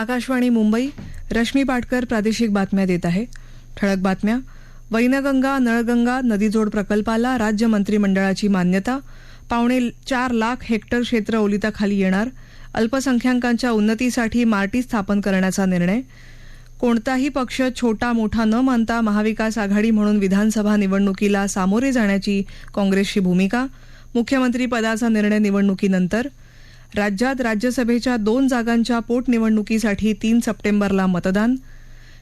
आकाशवाणी मुंबई रश्मी पाटकर प्रादेशिक बातम्या देत आहे. ठळक बातम्या. वैनगंगा नळगंगा नदीजोड प्रकल्पाला राज्य मंत्रिमंडळाची मान्यता. पावणे चार लाख हेक्टर क्षेत्र ओलिताखाली येणार. अल्पसंख्याकांच्या उन्नतीसाठी मार्टी स्थापन करण्याचा निर्णय. कोणताही पक्ष छोटा मोठा न मानता महाविकास आघाडी म्हणून विधानसभा निवडणुकीला सामोरे जाण्याची काँग्रेसची भूमिका. मुख्यमंत्री पदाचा निर्णय निवडणुकीनंतर. राज्यात राज्यसभेच्या दोन जागांच्या पोटनिवडणुकीसाठी तीन सप्टेंबरला मतदान.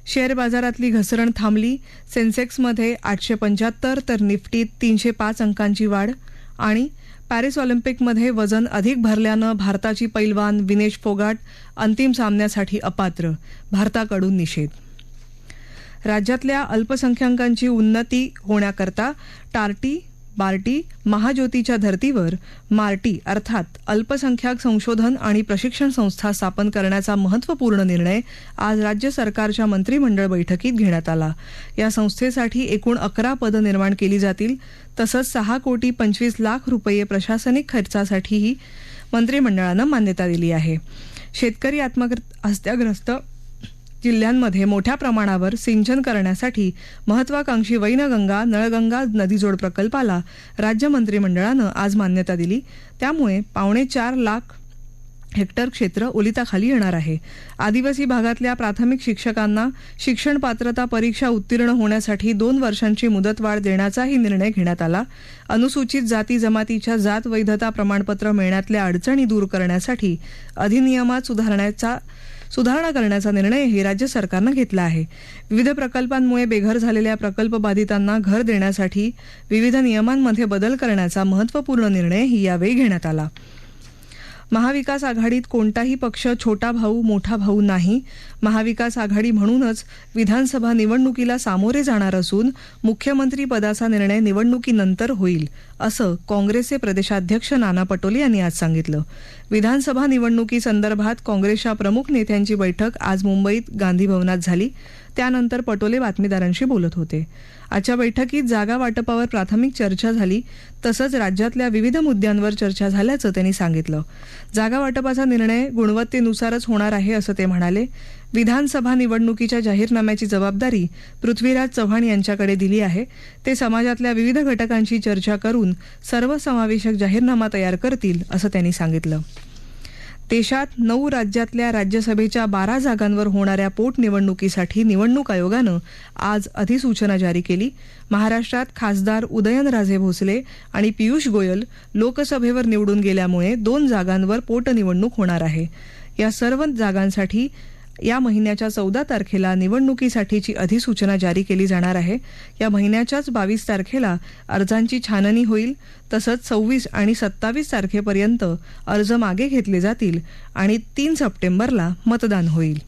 शेअर बाजारातली घसरण थांबली. सेन्सेक्समध्ये आठशे पंच्याहत्तर तर निफ्टीत तीनशे पाच अंकांची वाढ आणि पॅरिस ऑलिम्पिकमध्ये वजन अधिक भरल्यानं भारताची पैलवान विनेश फोगाट अंतिम सामन्यासाठी अपात्र भारताकडून निषेध. राज्यातल्या अल्पसंख्याकांची उन्नती होण्याकरता टार्टी बार्टी महाज्योतीच्या धर्तीवर मार्टी अर्थात अल्पसंख्याक संशोधन आणि प्रशिक्षण संस्था स्थापन करण्याचा महत्त्वपूर्ण निर्णय आज राज्य सरकारच्या मंत्रिमंडळ बैठकीत घेण्यात आला. या संस्थेसाठी एकूण अकरा पदं निर्माण केली जातील तसंच सहा कोटी पंचवीस लाख रुपये प्रशासनिक खर्चासाठीही मंत्रिमंडळानं मान्यता दिली आहे. शेतकरी आत्महत्याग्रस्त जिल्ह्यांमध्ये मोठ्या प्रमाणावर सिंचन करण्यासाठी महत्वाकांक्षी वैनगंगा नळगंगा नदीजोड प्रकल्पाला राज्य मंत्रिमंडळानं आज मान्यता दिली. त्यामुळे पावणे चार लाख हेक्टर क्षेत्र ओलिताखाली येणार आहे. आदिवासी भागातल्या प्राथमिक शिक्षकांना शिक्षण पात्रता परीक्षा उत्तीर्ण होण्यासाठी दोन वर्षांची मुदतवाढ देण्याचाही निर्णय घेण्यात आला. अनुसूचित जाती जमातीच्या जात वैधता प्रमाणपत्र मिळण्यातल्या अडचणी दूर करण्यासाठी अधिनियमात सुधारण्याचा सुधारणा करण्याचा निर्णयही राज्य सरकारनं घेतला आहे. विविध प्रकल्पांमुळे बेघर झालेल्या प्रकल्प बाधितांना घर देण्यासाठी विविध नियमांमध्ये बदल करण्याचा महत्त्वपूर्ण निर्णयही यावेळी घेण्यात आला. महाविकास आघाडीत कोणताही पक्ष छोटा भाऊ मोठा भाऊ नाही. महाविकास आघाडी म्हणूनच विधानसभा निवडणुकीला सामोरे जाणार असून मुख्यमंत्री पदाचा निर्णय निवडणुकीनंतर होईल असं काँग्रेसचे प्रदेशाध्यक्ष नाना पटोले यांनी आज सांगितलं. विधानसभा निवडणुकीसंदर्भात काँग्रेसच्या प्रमुख नेत्यांची बैठक आज मुंबईत गांधी भवनात झाली. त्यानंतर पटोले बातमीदारांशी बोलत होते. आजच्या बैठकीत जागा वाटपावर प्राथमिक चर्चा झाली तसंच राज्यातल्या विविध मुद्द्यांवर चर्चा झाल्याचं त्यांनी सांगितलं. जागा वाटपाचा निर्णय गुणवत्तेनुसारच होणार आहे असं ते म्हणाले. विधानसभा निवडणुकीच्या जाहीरनाम्याची जबाबदारी पृथ्वीराज चव्हाण यांच्याकडे दिली आहे. ते समाजातल्या विविध घटकांशी चर्चा करून सर्वसमावेशक जाहीरनामा तयार करतील असं त्यांनी सांगितलं. देशात नऊ राज्यातल्या राज्यसभेच्या बारा जागांवर होणाऱ्या पोटनिवडणुकीसाठी निवडणूक आयोगानं आज अधिसूचना जारी केली. महाराष्ट्रात खासदार उदयनराजे भोसले आणि पियुष गोयल लोकसभेवर निवडून गेल्यामुळे दोन जागांवर पोटनिवडणूक होणार आहे. या सर्व जागांसाठी या महिन्याच्या चौदा तारखेला निवडणुकीसाठीची अधिसूचना जारी केली जाणार आहे. या महिन्याच्याच बावीस तारखेला अर्जांची छाननी होईल तसंच सव्वीस आणि सत्तावीस तारखेपर्यंत अर्ज मागे घेतले जातील आणि तीन सप्टेंबरला मतदान होईल.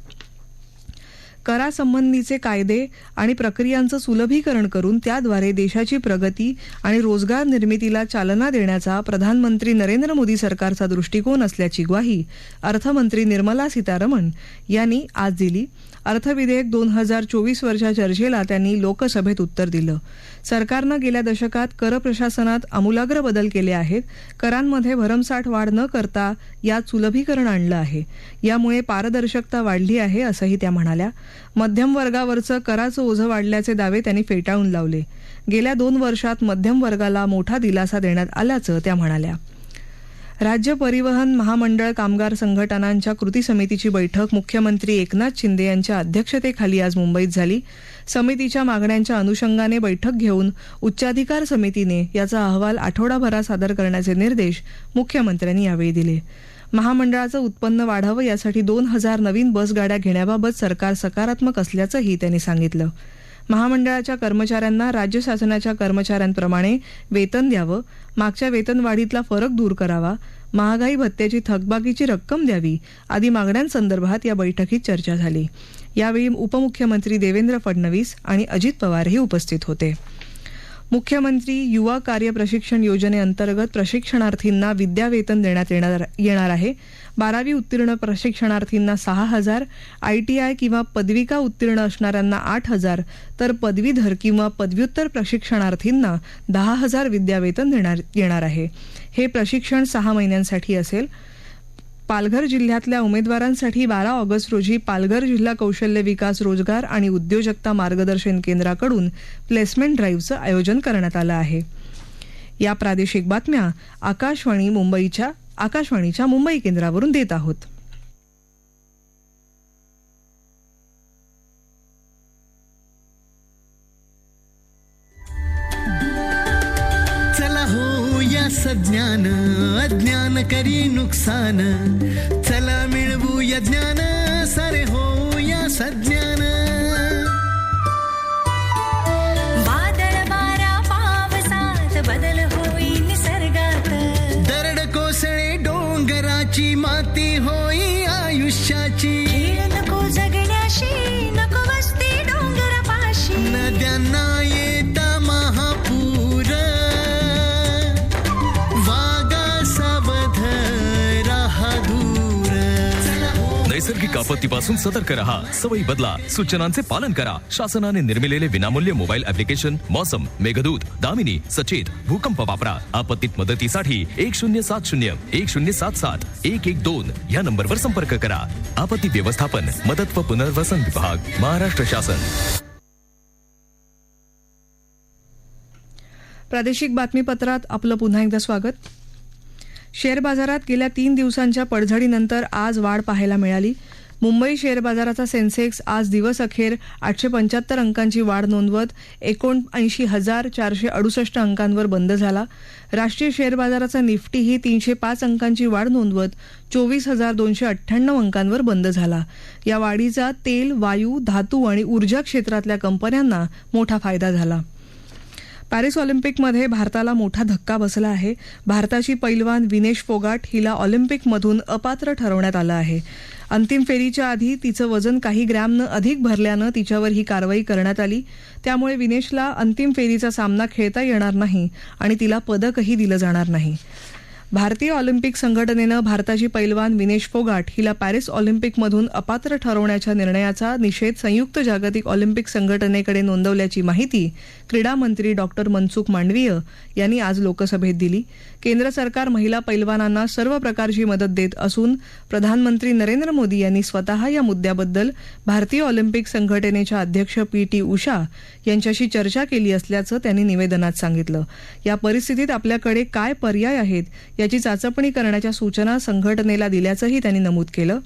करासंबंधीचे कायदे आणि प्रक्रियांचं सुलभीकरण करून त्याद्वारे देशाची प्रगती आणि रोजगार निर्मितीला चालना देण्याचा प्रधानमंत्री नरेंद्र मोदी सरकारचा दृष्टिकोन असल्याची ग्वाही अर्थमंत्री निर्मला सीतारमण यांनी आज दिली. अर्थविधेयक दोन हजार चोवीस वरच्या चर्चेला त्यांनी लोकसभेत उत्तर दिलं. सरकारनं गेल्या दशकात कर प्रशासनात आमूलाग्र बदल केले आहेत. करांमध्ये भरमसाठ वाढ न करता यात सुलभीकरण आणलं आहे. यामुळे पारदर्शकता वाढली आहे असंही त्या म्हणाल्या. मध्यम वर्गावरचं कराचं ओझं वाढल्याचे दावे त्यांनी फेटाळून लावले. गेल्या दोन वर्षात मध्यम वर्गाला मोठा दिलासा देण्यात आल्याचं त्या म्हणाल्या. राज्य परिवहन महामंडळ कामगार संघटनांच्या कृती समितीची बैठक मुख्यमंत्री एकनाथ शिंदे यांच्या अध्यक्षतेखाली आज मुंबईत झाली. समितीच्या मागण्यांच्या अनुषंगाने बैठक घेऊन उच्चाधिकार समितीने याचा अहवाल आठवडाभरात सादर करण्याचे निर्देश मुख्यमंत्र्यांनी यावेळी दिले. महामंडळाचं उत्पन्न वाढावं यासाठी दोन हजार नवीन बसगाड्या घेण्याबाबत सरकार सकारात्मक असल्याचंही त्यांनी सांगितलं. महामंडळाच्या कर्मचाऱ्यांना राज्य शासनाच्या कर्मचाऱ्यांप्रमाणे वेतन द्यावं मागच्या वेतनवाढीतला फरक दूर करावा महागाई भत्त्याची थकबाकीची रक्कम द्यावी आदी मागण्यांसंदर्भात या बैठकीत चर्चा झाली. यावेळी उपमुख्यमंत्री देवेंद्र फडणवीस आणि अजित पवारही उपस्थित होते. मुख्यमंत्री युवा कार्य प्रशिक्षण योजनेअंतर्गत प्रशिक्षणार्थींना विद्यावेतन देण्यात येणार येणार आहे. बारावी उत्तीर्ण प्रशिक्षणार्थींना सहा हजार आयटीआय किंवा पदविका उत्तीर्ण असणाऱ्यांना आठ हजार तर पदवीधर किंवा पदव्युत्तर प्रशिक्षणार्थींना दहा हजार विद्यावेतन देणार येणार आहे. हे प्रशिक्षण सहा महिन्यांसाठी असेल. पालघर जिल्ह्यातल्या उमेदवारांसाठी बारा ऑगस्ट रोजी पालघर जिल्हा कौशल्य विकास रोजगार आणि उद्योजकता मार्गदर्शन केंद्राकडून प्लेसमेंट ड्राईव्हचं आयोजन करण्यात आलं आहे. या प्रादेशिक बातम्या आकाशवाणी मुंबईच्या आकाशवाणीच्या मुंबई केंद्रावरून देत आहोत. चला हो या सज्ञान अज्ञान करी नुकसान. मिळवू या ज्ञान सारे हो या सज्ञान वादळ वारा पावसात बदल होई निसर्गात. दरड कोसळे डोंगराची माती होई आयुष्याची. नको जगण्याशी नको वस्ती डोंगर पाशी नद्यांना हो आपत्तीपासून सतर्क रहा. सवयी बदला. सूचनांचे पालन करा. शासनाने निर्मिलेले विनामूल्य मोबाईल ऍप्लिकेशन मौसम मेघदूत दामिनी सचेत भूकंप वापरा. आपत्तीत मदतीसाठी एक शून्य सात शून्य एक शून्य सात सात एक एक दोन या नंबरवर संपर्क करा. आपत्ती व्यवस्थापन मदत व पुनर्वसन विभाग महाराष्ट्र शासन. प्रादेशिक बातमीपत्रात आपलं पुन्हा एकदा स्वागत. शेअर बाजारात गेल्या तीन दिवसांच्या पडझडीनंतर आज वाढ पाहायला मिळाली. मुंबई शेअर बाजाराचा सेन्सेक्स आज दिवस अखेर आठशे पंच्याहत्तर अंकांची वाढ नोंदवत एकोणऐंशी हजार चारशे अडुसष्ट अंकांवर बंद झाला. राष्ट्रीय शेअर बाजाराचा निफ्टीही तीनशे पाच अंकांची वाढ नोंदवत चोवीस हजार दोनशे अठ्ठ्याण्णव अंकांवर बंद झाला. या वाढीचा तेल वायू धातू आणि ऊर्जा क्षेत्रातल्या कंपन्यांना मोठा फायदा झाला. पॅरिस ऑलिम्पिकमध्ये भारताला मोठा धक्का बसला आहे. भारताची पैलवान विनेश फोगाट हिला ऑलिम्पिकमधून अपात्र ठरवण्यात आलं आहे. अंतिम फेरीच्या आधी तिचं वजन काही ग्रॅमनं अधिक भरल्यानं तिच्यावर ही कारवाई करण्यात आली. त्यामुळे विनेशला अंतिम फेरीचा सामना खेळता येणार नाही आणि तिला पदकही दिलं जाणार नाही. भारतीय ऑलिम्पिक संघटनेनं भारताची पैलवान विनेश फोगाट हिला पॅरिस ऑलिम्पिकमधून अपात्र ठरवण्याच्या निर्णयाचा निषेध संयुक्त जागतिक ऑलिम्पिक संघटनेकडे नोंदवल्याची माहिती क्रीडा मंत्री डॉक्टर मनसुख मांडवीय यांनी आज लोकसभेत दिली. केंद्र सरकार महिला पैलवानांना सर्व प्रकारची मदत देत असून प्रधानमंत्री नरेंद्र मोदी यांनी स्वतः या मुद्द्याबद्दल भारतीय ऑलिम्पिक संघटनेच्या अध्यक्ष पी टी उषा यांच्याशी चर्चा केली असल्याचं त्यांनी निवेदनात सांगितलं. या परिस्थितीत आपल्याकडे काय पर्याय आहेत याची चाचपणी करण्याच्या सूचना संघटनेला दिल्याचंही त्यांनी नमूद केलं.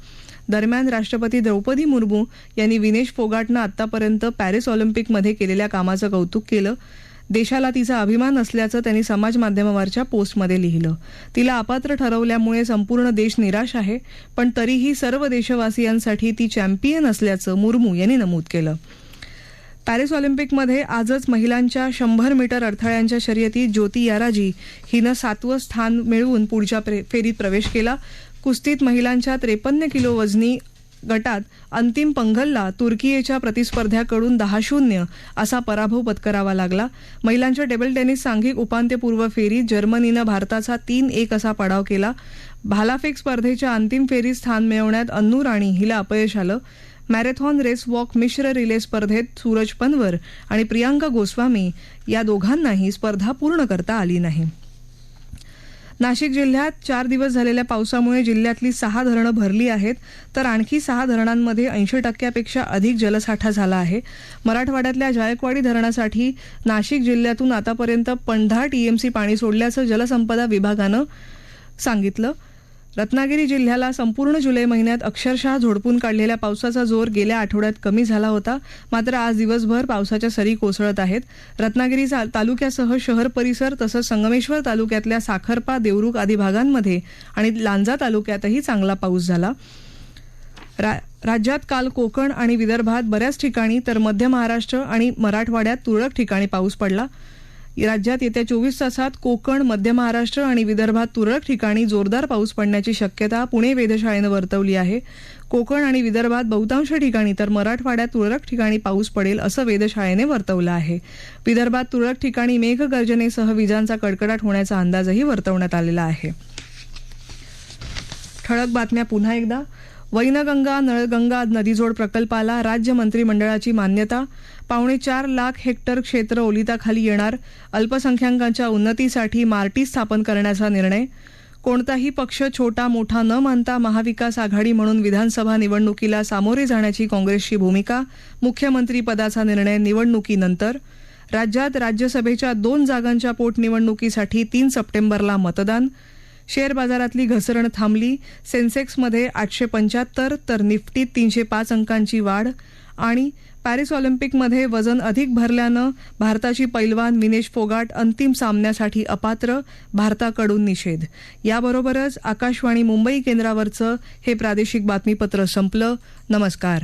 दरम्यान राष्ट्रपती द्रौपदी मुर्मू यांनी विनेश फोगाटनं आतापर्यंत पॅरिस ऑलिम्पिकमध्ये केलेल्या कामाचं कौतुक केलं. देशाला तिचा अभिमान असल्याचं त्यांनी समाज माध्यमावरच्या पोस्टमध्ये लिहिलं. तिला अपात्र ठरवल्यामुळे संपूर्ण देश निराश आहे पण तरीही सर्व देशवासियांसाठी ती चॅम्पियन असल्याचं मुर्मू यांनी नमूद केलं. पॅरिस ऑलिम्पिकमध्ये आजच महिलांच्या शंभर मीटर अडथळ्यांच्या शर्यतीत ज्योती याराजी हिनं सातवं स्थान मिळवून पुढच्या प्रे- फेरीत प्रवेश केला. कुस्तीत महिलांच्या त्रेपन्न किलो वजनी गटात अंतिम पंघलला तुर्कीयेच्या प्रतिस्पर्ध्याकडून दहा शून्य असा पराभव पत्करावा लागला. महिलांच्या टेबल टेनिस सांघिक उपांत्यपूर्व फेरीत जर्मनीनं भारताचा तीन एक असा पडाव केला. भालाफेक स्पर्धेच्या अंतिम फेरीत स्थान मिळवण्यात अन्नू राणी हिला अपयश आलं. मॅरेथॉन रेस वॉक मिश्र रिले स्पर्धेत सूरज पनवर आणि प्रियांका गोस्वामी या दोघांनाही स्पर्धा पूर्ण करता आली नाही. नाशिक जिल्ह्यात चार दिवस झालेल्या पावसामुळे जिल्ह्यातली सहा धरणं भरली आहेत तर आणखी सहा धरणांमध्ये ऐंशी टक्क्यापेक्षा अधिक जलसाठा झाला आहे. मराठवाड्यातल्या जायकवाडी धरणासाठी नाशिक जिल्ह्यातून आतापर्यंत पंधरा टीएमसी पाणी सोडल्याचं जलसंपदा विभागानं सांगितलं. रत्नागिरी जिल्ह्याला संपूर्ण जुलै महिन्यात अक्षरशः झोडपून काढलेल्या पावसाचा जोर गेल्या आठवड्यात कमी झाला होता. मात्र आज दिवसभर पावसाच्या सरी कोसळत आहेत. रत्नागिरी तालुक्यासह शहर परिसर तसंच संगमेश्वर तालुक्यातल्या साखरपा देवरुख आदी भागांमध्ये आणि लांजा तालुक्यातही चांगला पाऊस झाला. रा- राज्यात काल कोकण आणि विदर्भात बऱ्याच ठिकाणी तर मध्य महाराष्ट्र आणि मराठवाड्यात तुरळक ठिकाणी पाऊस पडला. राज्यात येत्या चोवीस तासात कोकण मध्य महाराष्ट्र आणि विदर्भात तुरळक ठिकाणी जोरदार पाऊस पडण्याची शक्यता पुणे वेधशाळेनं वर्तवली आहे. कोकण आणि विदर्भात बहुतांश ठिकाणी तर मराठवाड्यात तुरळक ठिकाणी पाऊस पडेल असं वेधशाळेने वर्तवलं आहे. विदर्भात तुरळक ठिकाणी मेघगर्जनेसह विजांचा कडकडाट होण्याचा अंदाजही वर्तवण्यात आलेला आहे. ठळक बातम्या पुन्हा एकदा. वैनगंगा नळगंगा नदीजोड प्रकल्पाला राज्य मंत्रिमंडळाची मान्यता. पावणे चार लाख हेक्टर क्षेत्र ओलिताखाली येणार. अल्पसंख्याकांच्या उन्नतीसाठी मार्टी स्थापन करण्याचा निर्णय. कोणताही पक्ष छोटा मोठा न मानता महाविकास आघाडी म्हणून विधानसभा निवडणुकीला सामोरे जाण्याची काँग्रेसची भूमिका मुख्यमंत्रीपदाचा निर्णय निवडणुकीनंतर. राज्यात राज्यसभेच्या दोन जागांच्या पोटनिवडणुकीसाठी तीन सप्टेंबरला मतदान. शेअर बाजारातली घसरण थांबली. सेन्सेक्समध्ये आठशे पंच्याहत्तर तर निफ्टीत तीनशे पाच अंकांची वाढ आणि पॅरिस ऑलिम्पिकमध्ये वजन अधिक भरल्यानं भारताची पैलवान विनेश फोगाट अंतिम सामन्यासाठी अपात्र भारताकडून निषेध. याबरोबरच आकाशवाणी मुंबई केंद्रावरचं हे प्रादेशिक बातमीपत्र संपलं. नमस्कार.